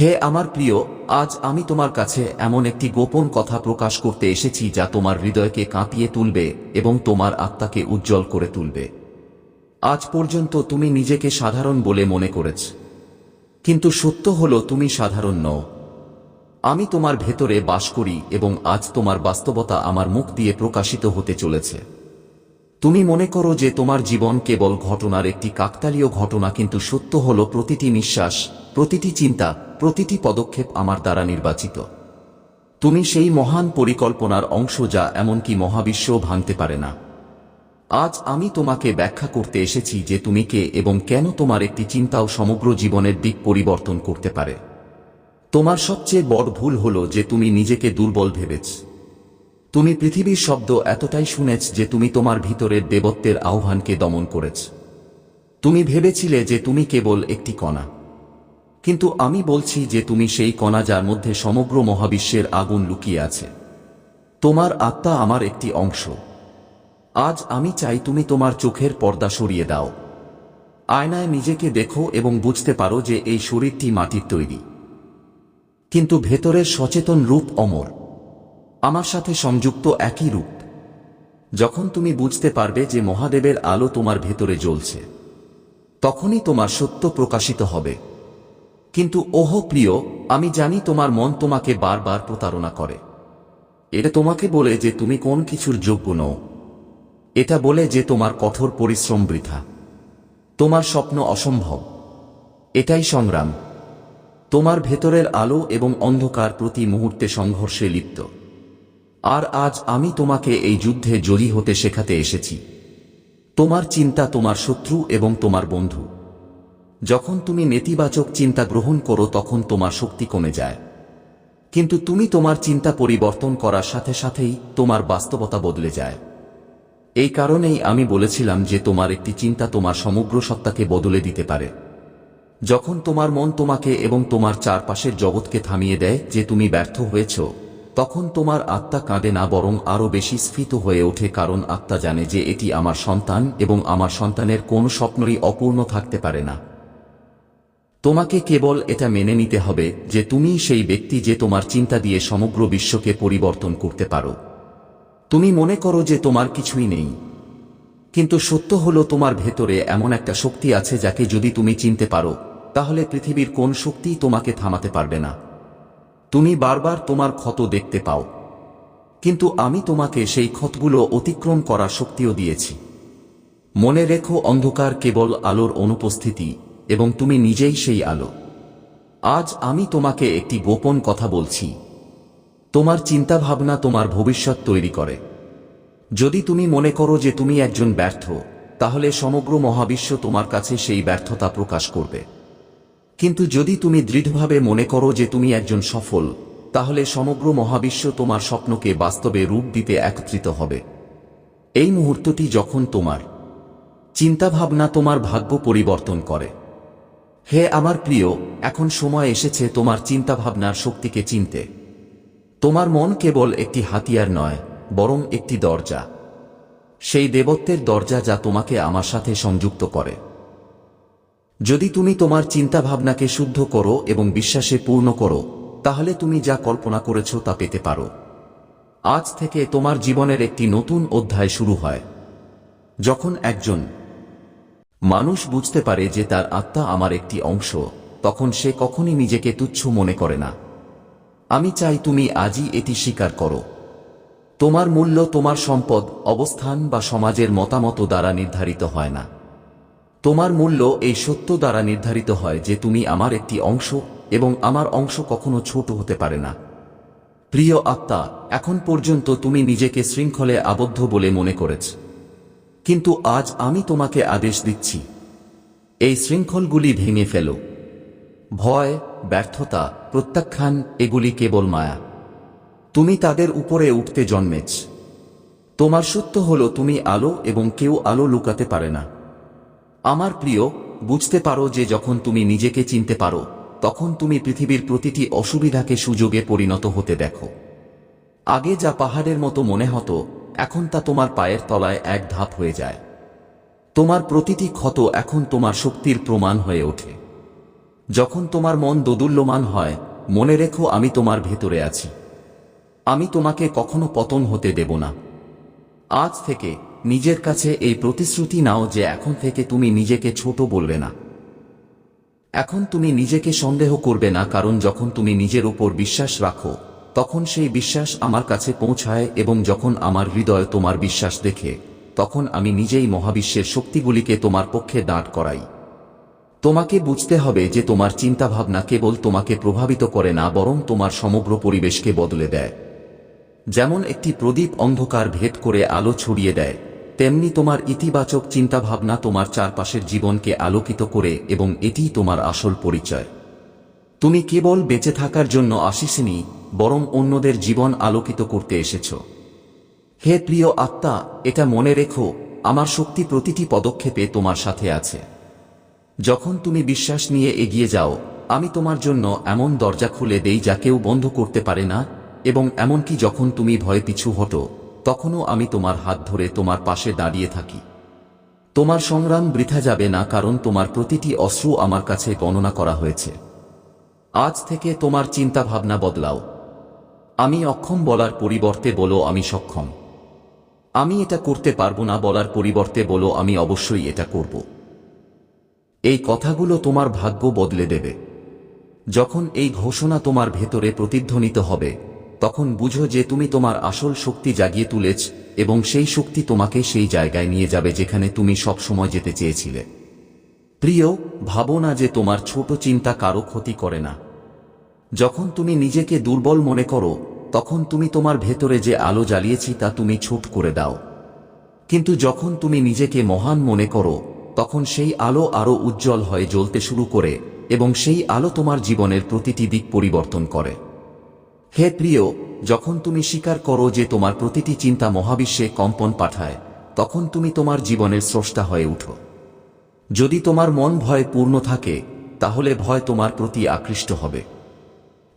হে আমার প্রিয়, আজ আমি তোমার কাছে এমন একটি গোপন কথা প্রকাশ করতে এসেছি যা তোমার হৃদয়কে কাঁপিয়ে তুলবে এবং তোমার আত্মাকে উজ্জ্বল করে তুলবে। আজ পর্যন্ত তুমি নিজেকে সাধারণ বলে মনে করেছ। কিন্তু সত্য হল তুমি সাধারণ নও। আমি তোমার ভেতরে বাস করি এবং আজ তোমার বাস্তবতা আমার মুখ দিয়ে প্রকাশিত হতে চলেছে। তুমি মনে করো যে তোমার জীবন কেবল ঘটনার একটি কাকতালীয় ঘটনা, কিন্তু সত্য হল প্রতিটি নিঃশ্বাস, প্রতিটি চিন্তা প্রতিটি পদক্ষেপ আমার দ্বারা নির্বাচিত। তুমি সেই মহান পরিকল্পনার অংশ যা এমনকি মহাবিশ্বও ভাঙতে পারে না। আজ আমি তোমাকে ব্যাখ্যা করতে এসেছি যে তুমি কে এবং কেন তোমার একটি চিন্তাও সমগ্র জীবনের দিক পরিবর্তন করতে পারে। তোমার সবচেয়ে বড় ভুল হল যে তুমি নিজেকে দুর্বল ভেবেছ। তুমি পৃথিবীর শব্দ এতটাই শুনেছ যে তুমি তোমার ভিতরের দেবত্বের আহ্বানকে দমন করেছ। তুমি ভেবেছিলে যে তুমি কেবল একটি কণা। কিন্তু আমি বলছি যে তুমি সেই কণা যার মধ্যে সমগ্র মহাবিশ্বের আগুন লুকিয়ে আছে। তোমার আত্মা আমার একটি অংশ। আজ আমি চাই তুমি তোমার চোখের পর্দা সরিয়ে দাও। আয়নায় নিজেকে দেখো এবং বুঝতে পারো যে এই শরীরটি মাটির তৈরি। কিন্তু ভেতরের সচেতন রূপ অমর। আমার সাথে সংযুক্ত একই রূপ। যখন তুমি বুঝতে পারবে যে মহাদেবের আলো তোমার ভেতরে জ্বলছে, তখনই তোমার সত্য প্রকাশিত হবে। কিন্তু ওহ প্রিয়, আমি জানি তোমার মন তোমাকে বারবার প্রতারণা করে। এটা তোমাকে বলে যে তুমি কোন কিছুর যোগ্য নও। এটা বলে যে তোমার কঠোর পরিশ্রম বৃথা। তোমার স্বপ্ন অসম্ভব। এটাই সংগ্রাম। তোমার ভেতরের আলো এবং অন্ধকার প্রতি মুহূর্তে সংঘর্ষে লিপ্ত। আর আজ আমি তোমাকে এই যুদ্ধে জয়ী হতে শেখাতে এসেছি। তোমার চিন্তা তোমার শত্রু এবং তোমার বন্ধু। যখন তুমি নেতিবাচক চিন্তা গ্রহণ করো তখন তোমার শক্তি কমে যায়। কিন্তু তুমি তোমার চিন্তা পরিবর্তন করার সাথে সাথেই তোমার বাস্তবতা বদলে যায়। এই কারণেই আমি বলেছিলাম যে তোমার একটি চিন্তা তোমার সমগ্র সত্তাকে বদলে দিতে পারে। যখন তোমার মন তোমাকে এবং তোমার চারপাশের জগৎকে থামিয়ে দেয় যে তুমি ব্যর্থ হয়েছ, তখন তোমার আত্মা কাঁদে না বরং আরও বেশি স্ফীত হয়ে ওঠে কারণ আত্মা জানে যে এটি আমার সন্তান এবং আমার সন্তানের কোনো স্বপ্নই অপূর্ণ থাকতে পারে না। তোমাকে কেবল এটা মেনে নিতে হবে যে তুমি সেই ব্যক্তি যে তোমার চিন্তা দিয়ে সমগ্র বিশ্বকে পরিবর্তন করতে পারো। তুমি মনে করো যে তোমার কিছুই নেই। কিন্তু সত্য হলো তোমার ভেতরে এমন একটা শক্তি আছে যাকে যদি তুমি চিনতে পারো, তাহলে পৃথিবীর কোন শক্তিই তোমাকে থামাতে পারবে না। তুমি বারবার তোমার ক্ষত দেখতে পাও। কিন্তু আমি তোমাকে সেই ক্ষতগুলো অতিক্রম করার শক্তিও দিয়েছি। মনে রেখো অন্ধকার কেবল আলোর অনুপস্থিতি। এবং তুমি নিজেই সেই আলো। আজ আমি তোমাকে একটি গোপন কথা বলছি। তোমার চিন্তাভাবনা তোমার ভবিষ্যৎ তৈরি করে। যদি তুমি মনে করো যে তুমি একজন ব্যর্থ, তাহলে সমগ্র মহাবিশ্ব তোমার কাছে সেই ব্যর্থতা প্রকাশ করবে। কিন্তু যদি তুমি দৃঢ়ভাবে মনে করো যে তুমি একজন সফল, তাহলে সমগ্র মহাবিশ্ব তোমার স্বপ্নকে বাস্তবে রূপ দিতে একত্রিত হবে। এই মুহূর্তটি যখন তোমার চিন্তাভাবনা তোমার ভাগ্য পরিবর্তন করে। হে আমার প্রিয়, এখন সময় এসেছে তোমার চিন্তাভাবনার শক্তিকে চিনতে। তোমার মন কেবল একটি হাতিয়ার নয়, বরং একটি দরজা। সেই দেবত্বের দরজা যা তোমাকে আমার সাথে সংযুক্ত করে। যদি তুমি তোমার চিন্তাভাবনাকে শুদ্ধ করো এবং বিশ্বাসে পূর্ণ করো, তাহলে তুমি যা কল্পনা করেছ তা পেতে পারো। আজ থেকে তোমার জীবনের একটি নতুন অধ্যায় শুরু হয়। যখন একজন মানুষ বুঝতে পারে যে তার আত্মা আমার একটি অংশ, তখন সে কখনই নিজেকে তুচ্ছ মনে করে না। আমি চাই তুমি আজই এটি স্বীকার করো। তোমার মূল্য, তোমার সম্পদ, অবস্থান বা সমাজের মতামত দ্বারা নির্ধারিত হয় না। তোমার মূল্য এই সত্য দ্বারা নির্ধারিত হয় যে তুমি আমার একটি অংশ এবং আমার অংশ কখনো ছোট হতে পারে না। প্রিয় আত্মা, এখন পর্যন্ত তুমি নিজেকে শৃঙ্খলে আবদ্ধ বলে মনে করেছ। কিন্তু আজ আমি তোমাকে আদেশ দিচ্ছি। এই শৃঙ্খলগুলি ভেঙে ফেলো। ভয়, ব্যর্থতা, প্রত্যাখ্যান, এগুলি কেবল মায়া। তুমি তাদের উপরে উঠতে জন্মেছ। তোমার সত্য হলো তুমি আলো এবং কেউ আলো লুকাতে পারে না। আমার প্রিয়, বুঝতে পারো যে যখন তুমি নিজেকে চিনতে পারো, তখন তুমি পৃথিবীর প্রতিটি অসুবিধাকে সুযোগে পরিণত হতে দেখো। আগে যা পাহাড়ের মতো মনে হতো এখন তা তোমার পায়ের তলায় এক ধাপ হয়ে যায়। তোমার প্রতিটি ক্ষত এখন তোমার শক্তির প্রমাণ হয়ে ওঠে। যখন তোমার মন দোদুল্যমান হয়, মনে রেখো আমি তোমার ভেতরে আছি। আমি তোমাকে কখনো পতন হতে দেব না। আজ থেকে নিজের কাছে এই প্রতিশ্রুতি নাও যে এখন থেকে তুমি নিজেকে ছোট বলবে না। এখন তুমি নিজেকে সন্দেহ করবে না কারণ যখন তুমি নিজের উপর বিশ্বাস রাখো তখন সেই বিশ্বাস আমার কাছে পৌঁছায় এবং যখন আমার হৃদয় তোমার বিশ্বাস দেখে, তখন আমি নিজেই মহাবিশ্বের শক্তিগুলিকে তোমার পক্ষে দাঁড় করাই। তোমাকে বুঝতে হবে যে তোমার চিন্তাভাবনা কেবল তোমাকে প্রভাবিত করে না, বরং তোমার সমগ্র পরিবেশকে বদলে দেয়। যেমন একটি প্রদীপ অন্ধকার ভেদ করে আলো ছড়িয়ে দেয়, তেমনি তোমার ইতিবাচক চিন্তাভাবনা তোমার চারপাশের জীবনকে আলোকিত করে এবং এটিই তোমার আসল পরিচয়। তুমি কেবল বেঁচে থাকার জন্য আসিসনি বরং অন্যদের জীবন আলোকিত করতে এসেছ। হে প্রিয় আত্মা, এটা মনে রেখো, আমার শক্তি প্রতিটি পদক্ষেপে তোমার সাথে আছে। যখন তুমি বিশ্বাস নিয়ে এগিয়ে যাও, আমি তোমার জন্য এমন দরজা খুলে দেই যা কেউ বন্ধ করতে পারে না, এবং এমনকি যখন তুমি ভয় পিছু হটো, তখনও আমি তোমার হাত ধরে তোমার পাশে দাঁড়িয়ে থাকি। তোমার সংগ্রাম বৃথা যাবে না কারণ তোমার প্রতিটি অশ্রু আমার কাছে গণনা করা হয়েছে। আজ থেকে তোমার চিন্তা ভাবনা বদলাও। আমি অক্ষম বলার পরিবর্তে বলো আমি সক্ষম। আমি এটা করতে পারব না বলার পরিবর্তে বলো আমি অবশ্যই এটা করব। এই কথাগুলো তোমার ভাগ্য বদলে দেবে। যখন এই ঘোষণা তোমার ভেতরে প্রতিধ্বনিত হবে, তখন বুঝো যে তুমি তোমার আসল শক্তি জাগিয়ে তুলেছ এবং সেই শক্তি তোমাকে সেই জায়গায় নিয়ে যাবে যেখানে তুমি সবসময় যেতে চেয়েছিলে। প্রিয়, ভাবো না যে তোমার ছোট চিন্তা কারও ক্ষতি করে না। যখন তুমি নিজেকে দুর্বল মনে করো, তখন তুমি তোমার ভেতরে যে আলো জ্বালিয়েছি তা তুমি ছুট করে দাও। কিন্তু যখন তুমি নিজেকে মহান মনে করো, তখন সেই আলো আরও উজ্জ্বল হয়ে জ্বলতে শুরু করে এবং সেই আলো তোমার জীবনের প্রতিটি দিক পরিবর্তন করে। হে প্রিয়, যখন তুমি স্বীকার করো যে তোমার প্রতিটি চিন্তা মহাবিশ্বে কম্পন পাঠায়, তখন তুমি তোমার জীবনের স্রষ্টা হয়ে উঠো। যদি তোমার মন ভয় পূর্ণ থাকে, তাহলে ভয় তোমার প্রতি আকৃষ্ট হবে।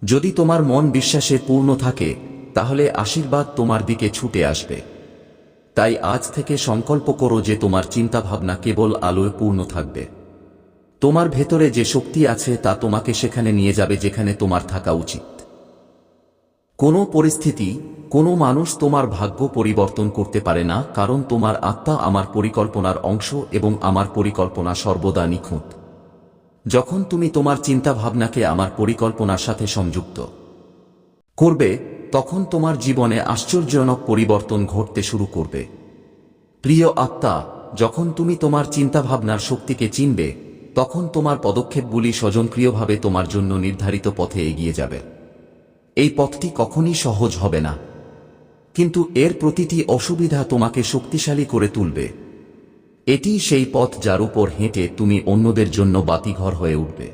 যদি তোমার মন বিশ্বাসে পূর্ণ থাকে, তাহলে আশীর্বাদ তোমার দিকে ছুটে আসবে। তাই আজ থেকে সংকল্প করো যে তোমার চিন্তাভাবনা কেবল আলোয় পূর্ণ থাকবে। তোমার ভেতরে যে শক্তি আছে তা তোমাকে সেখানে নিয়ে যাবে যেখানে তোমার থাকা উচিত। কোনো পরিস্থিতি, কোনো মানুষ তোমার ভাগ্য পরিবর্তন করতে পারে না, কারণ তোমার আত্মা আমার পরিকল্পনার অংশ এবং আমার পরিকল্পনা সর্বদা নিখুঁত। যখন তুমি তোমার চিন্তাভাবনাকে আমার পরিকল্পনার সাথে সংযুক্ত করবে, তখন তোমার জীবনে আশ্চর্যজনক পরিবর্তন ঘটতে শুরু করবে। প্রিয় আত্মা, যখন তুমি তোমার চিন্তাভাবনার শক্তিকে চিনবে, তখন তোমার পদক্ষেপগুলি স্বজনক্রিয়ভাবে তোমার জন্য নির্ধারিত পথে এগিয়ে যাবে। এই পথটি কখনই সহজ হবে না। কিন্তু এর প্রতিটি অসুবিধা তোমাকে শক্তিশালী করে তুলবে। এটি সেই পথ যার উপর হেঁটে তুমি অন্যদের জন্য বাতিঘর হয়ে উঠবে।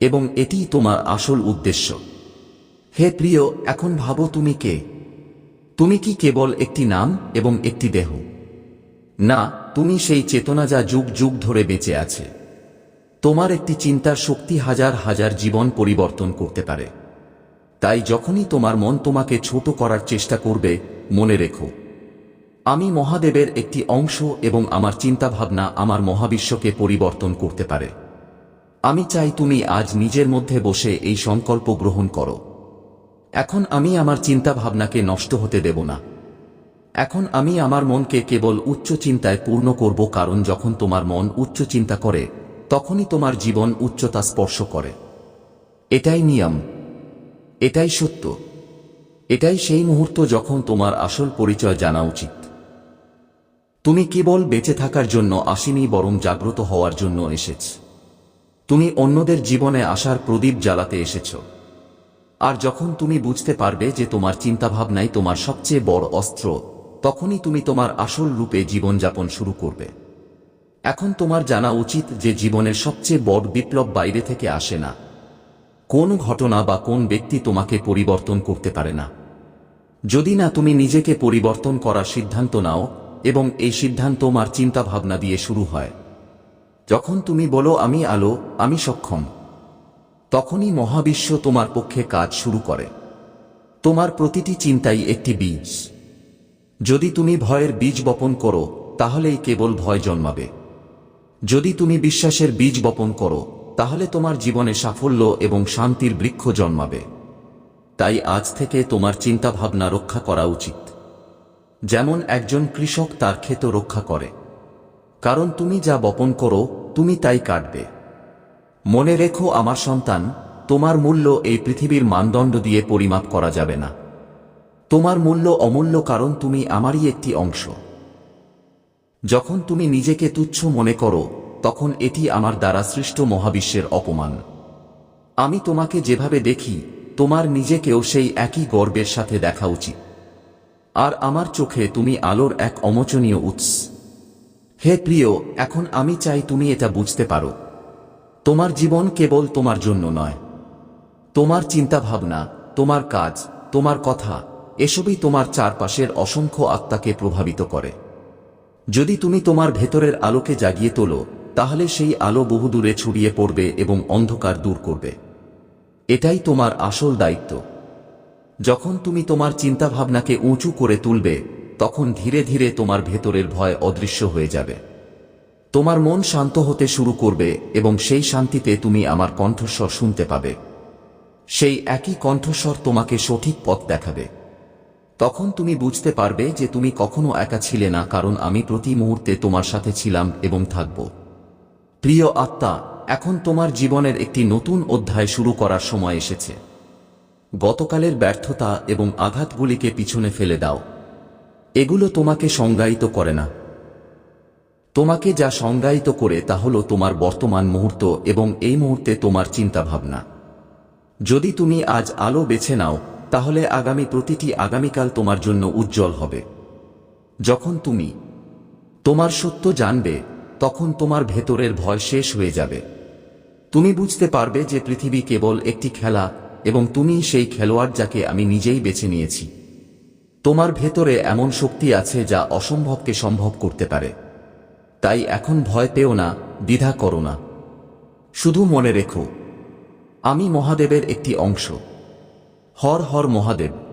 এবং এটি তোমার আসল উদ্দেশ্য। হে প্রিয়, এখন ভাবো তুমি কে? তুমি কি কেবল একটি নাম এবং একটি দেহ? না, তুমি সেই চেতনা যা যুগ যুগ ধরে বেঁচে আছে। তোমার একটি চিন্তার শক্তি হাজার হাজার জীবন পরিবর্তন করতে পারে। তাই যখনই তোমার মন তোমাকে ছোট করার চেষ্টা করবে, মনে রেখো আমি মহাদেবের একটি অংশ এবং আমার চিন্তাভাবনা আমার মহাবিশ্বকে পরিবর্তন করতে পারে। আমি চাই তুমি আজ নিজের মধ্যে বসে এই সংকল্প গ্রহণ করো। এখন আমি আমার চিন্তাভাবনাকে নষ্ট হতে দেব না। এখন আমি আমার মনকে কেবল উচ্চ চিন্তায় পূর্ণ করব কারণ যখন তোমার মন উচ্চ চিন্তা করে, তখনই তোমার জীবন উচ্চতা স্পর্শ করে। এটাই নিয়ম। এটাই সত্য। এটাই সেই মুহূর্ত যখন তোমার আসল পরিচয় জানা উচিত। তুমি কেবল বেঁচে থাকার জন্য আসিনি, বরং জাগ্রত হওয়ার জন্য এসেছ। তুমি অন্যদের জীবনে আসার প্রদীপ জ্বালাতে এসেছ। আর যখন তুমি বুঝতে পারবে যে তোমার চিন্তাভাবনাই তোমার সবচেয়ে বড় অস্ত্র, তখনই তুমি তোমার আসল রূপে জীবনযাপন শুরু করবে। এখন তোমার জানা উচিত যে জীবনের সবচেয়ে বড় বিপ্লব বাইরে থেকে আসে না। কোন ঘটনা বা কোন ব্যক্তি তোমাকে পরিবর্তন করতে পারে না। যদি না তুমি নিজেকে পরিবর্তন করার সিদ্ধান্ত নাও এবং এই সিদ্ধান্ত তোমার চিন্তা ভাবনা দিয়ে শুরু হয়। যখন তুমি বলো, আমি আলো, আমি সক্ষম, তখনই মহাবিশ্ব তোমার পক্ষে কাজ শুরু করে। তোমার প্রতিটি চিন্তাই একটি বীজ। যদি তুমি ভয়ের বীজ বপন করো, তাহলেই কেবল ভয় জন্মাবে। যদি তুমি বিশ্বাসের বীজ বপন করো, তাহলে তোমার জীবনে সাফল্য এবং শান্তির বৃক্ষ জন্মাবে। তাই আজ থেকে তোমার চিন্তাভাবনা রক্ষা করা উচিত। যেমন একজন কৃষক তার ক্ষেত রক্ষা করে। কারণ তুমি যা বপন করো, তুমি তাই কাটবে। মনে রেখো আমার সন্তান, তোমার মূল্য এই পৃথিবীর মানদণ্ড দিয়ে পরিমাপ করা যাবে না। তোমার মূল্য অমূল্য কারণ তুমি আমারই একটি অংশ। যখন তুমি নিজেকে তুচ্ছ মনে করো, তখন এটি আমার দ্বারা সৃষ্ট মহাবিশ্বের অপমান। আমি তোমাকে যেভাবে দেখি, তোমার নিজেকেও সেই একই গর্বের সাথে দেখা উচিত। আর আমার চোখে তুমি আলোর এক অমোচনীয় উৎস। হে প্রিয়, এখন আমি চাই তুমি এটা বুঝতে পারো। তোমার জীবন কেবল তোমার জন্য নয়। তোমার চিন্তাভাবনা, তোমার কাজ, তোমার কথা, এসবই তোমার চারপাশের অসংখ্য আত্মাকে প্রভাবিত করে। যদি তুমি তোমার ভেতরের আলোকে জাগিয়ে তোলো, তাহলে সেই আলো বহুদূরে ছড়িয়ে পড়বে এবং অন্ধকার দূর করবে। এটাই তোমার আসল দায়িত্ব। যখন তুমি তোমার চিন্তাভাবনাকে উঁচু করে তুলবে, তখন ধীরে ধীরে তোমার ভেতরের ভয় অদৃশ্য হয়ে যাবে। তোমার মন শান্ত হতে শুরু করবে এবং সেই শান্তিতে তুমি আমার কণ্ঠস্বর শুনতে পাবে। সেই একই কণ্ঠস্বর তোমাকে সঠিক পথ দেখাবে। তখন তুমি বুঝতে পারবে যে তুমি কখনো একা ছিলে না, কারণ আমি প্রতি মুহূর্তে তোমার সাথে ছিলাম এবং থাকব। প্রিয় আত্মা, এখন তোমার জীবনের একটি নতুন অধ্যায় শুরু করার সময় এসেছে। গতকালের ব্যর্থতা এবং আঘাতগুলিকে পিছনে ফেলে দাও। এগুলো তোমাকে সংজ্ঞায়িত করে না। তোমাকে যা সংজ্ঞায়িত করে তা হল তোমার বর্তমান মুহূর্ত এবং এই মুহূর্তে তোমার চিন্তাভাবনা। যদি তুমি আজ আলো বেছে নাও, তাহলে আগামী প্রতিটি আগামীকাল তোমার জন্য উজ্জ্বল হবে। যখন তুমি তোমার সত্য জানবে, তখন তোমার ভেতরের ভয় শেষ হয়ে যাবে। তুমি বুঝতে পারবে যে পৃথিবী কেবল একটি খেলা এবং তুমি সেই খেলোয়াড় যাকে আমি নিজেই বেছে নিয়েছি। তোমার ভেতরে এমন শক্তি আছে যা অসম্ভবকে সম্ভব করতে পারে। তাই এখন ভয় পেও না, দ্বিধা করো না। শুধু মনে রেখো, আমি মহাদেবের একটি অংশ। হর হর মহাদেব।